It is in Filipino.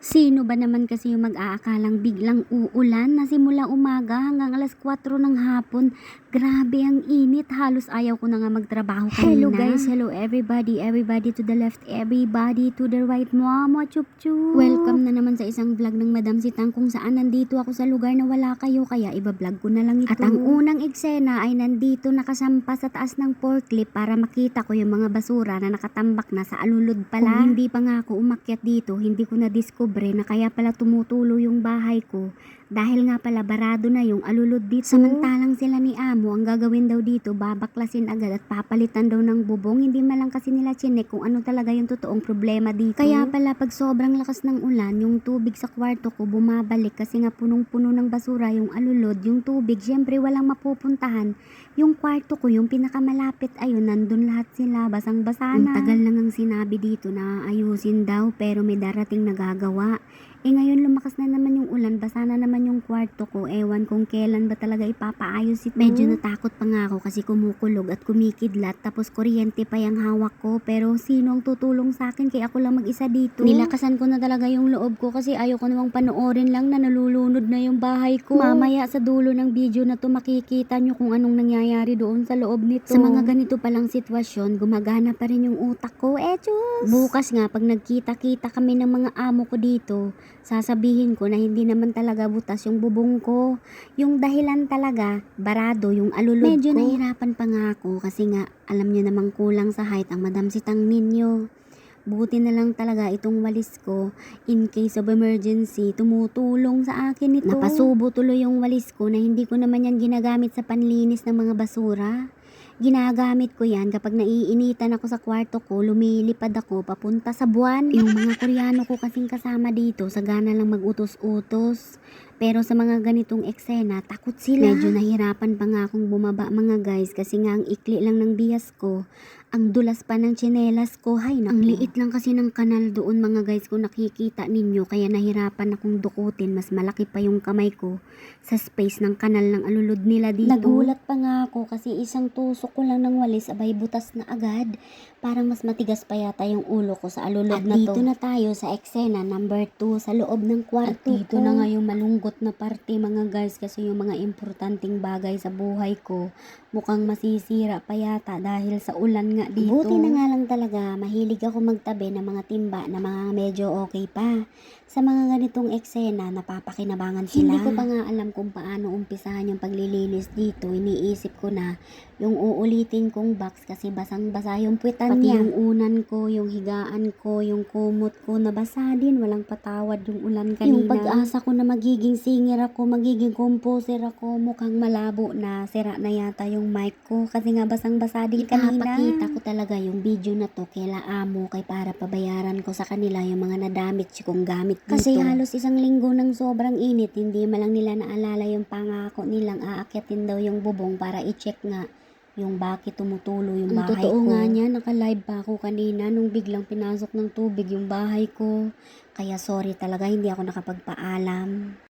Sino ba naman kasi yung mag-aakalang biglang uulan na simula umaga hanggang alas 4 ng hapon? Grabe ang init, halos ayaw ko na nga magtrabaho kanina. Hello guys, hello everybody, everybody to the left, everybody to the right, mama chup chup. Welcome na naman sa isang vlog ng Madam Sitang kung saan nandito ako sa lugar na wala kayo kaya iba-vlog ko na lang ito. At ang unang eksena ay nandito nakasampa sa taas ng forklift para makita ko yung mga basura na nakatambak na sa alulod pala. Kung hindi pa nga ako umakyat dito, hindi ko na-discover na kaya pala tumutulo yung bahay ko. Dahil nga pala barado na yung alulod dito. Samantalang sila ni Amo, ang gagawin daw dito, babaklasin agad at papalitan daw ng bubong. Hindi malang kasi nila chinek kung ano talaga yung totoong problema dito. Kaya pala pag sobrang lakas ng ulan, yung tubig sa kwarto ko bumabalik kasi nga punong-puno ng basura yung alulod, yung tubig, syempre walang mapupuntahan. Yung kwarto ko, yung pinakamalapit, ayun, nandun lahat sila, basang-basa na. Ang tagal nang ang sinabi dito na ayusin daw, pero may darating nagagawa. Eh ngayon lumakas na naman yung ulan, basa na naman yung kwarto ko. Ewan kung kailan ba talaga ipapaayos ito. Medyo natakot pa nga ako kasi kumukulog at kumikidlat tapos kuryente pa yung hawak ko. Pero sino ang tutulong sa akin kaya ako lang mag-isa dito? Nilakasan ko na talaga yung loob ko kasi ayaw ko namang panoorin lang na nalulunod na yung bahay ko. Mamaya sa dulo ng video na to makikita nyo kung anong nangyayari doon sa loob nito. Sa mga ganito palang sitwasyon, gumagana pa rin yung utak ko. Eh, Diyos! Bukas nga, pag nagkita-kita kami ng mga amo ko dito, sasabihin ko na hindi naman talaga butas yung bubong ko. Yung dahilan talaga, barado yung alulod Medyo ko. nahirapan pa nga ako kasi nga alam nyo namang kulang sa height ang madam sitang ninyo. Buti na lang talaga itong walis ko in case of emergency, tumutulong sa akin ito. Napasubo tuloy yung walis ko na hindi ko naman yan ginagamit sa panlinis ng mga basura. Ginagamit ko yan kapag naiinitan ako sa kwarto ko, lumilipad ako papunta sa buwan. Yung mga koreano ko kasing kasama dito, sagana lang mag-utos-utos. Pero sa mga ganitong eksena, takot sila. Medyo nahirapan pa nga akong bumaba mga guys kasi nga ang ikli lang ng bihas ko. Ang dulas pa ng tsinelas ko, hay naku. Ang liit lang kasi ng kanal doon mga guys kung nakikita ninyo kaya nahirapan akong dukutin. Mas malaki pa yung kamay ko sa space ng kanal ng alulod nila dito. Nagulat pa nga ako kasi isang tusok ko lang ng walis abay butas na agad. Parang mas matigas pa yata yung ulo ko sa alulod At na dito to. na tayo sa eksena number 2 sa loob ng kwarto At dito ko. na nga yung malungkot na parte mga guys kasi yung mga importanteng bagay sa buhay ko mukhang masisira pa yata dahil sa ulan nga dito. Buti na nga lang talaga, mahilig ako magtabi ng mga timba na mga medyo okay pa. Sa mga ganitong eksena, napapakinabangan sila. Hindi ko pa nga alam kung paano umpisahan yung paglilinis dito. Iniisip ko na yung uulitin kong box kasi basang-basa yung puwetan Pati niya. yung unan ko, yung higaan ko, yung kumot ko, nabasa din. Walang patawad yung ulan kanina. Yung pag-asa ko na magiging singer ako, magiging composer ako, mukhang malabo na. Sira na yata yung mic ko kasi nga basang-basa din kanina. Ipapakita ko talaga yung video na to kaila amo kay para pabayaran ko sa kanila yung mga nadamit kong gamit dito. Kasi halos isang linggo ng sobrang init, hindi malang nila naalala yung pangako nilang aakyatin daw yung bubong para i-check nga yung bakit tumutulo yung Ang bahay totoo ko. nga niya, naka-live pa ako kanina nung biglang pinasok ng tubig yung bahay ko. Kaya sorry talaga, hindi ako nakapagpaalam.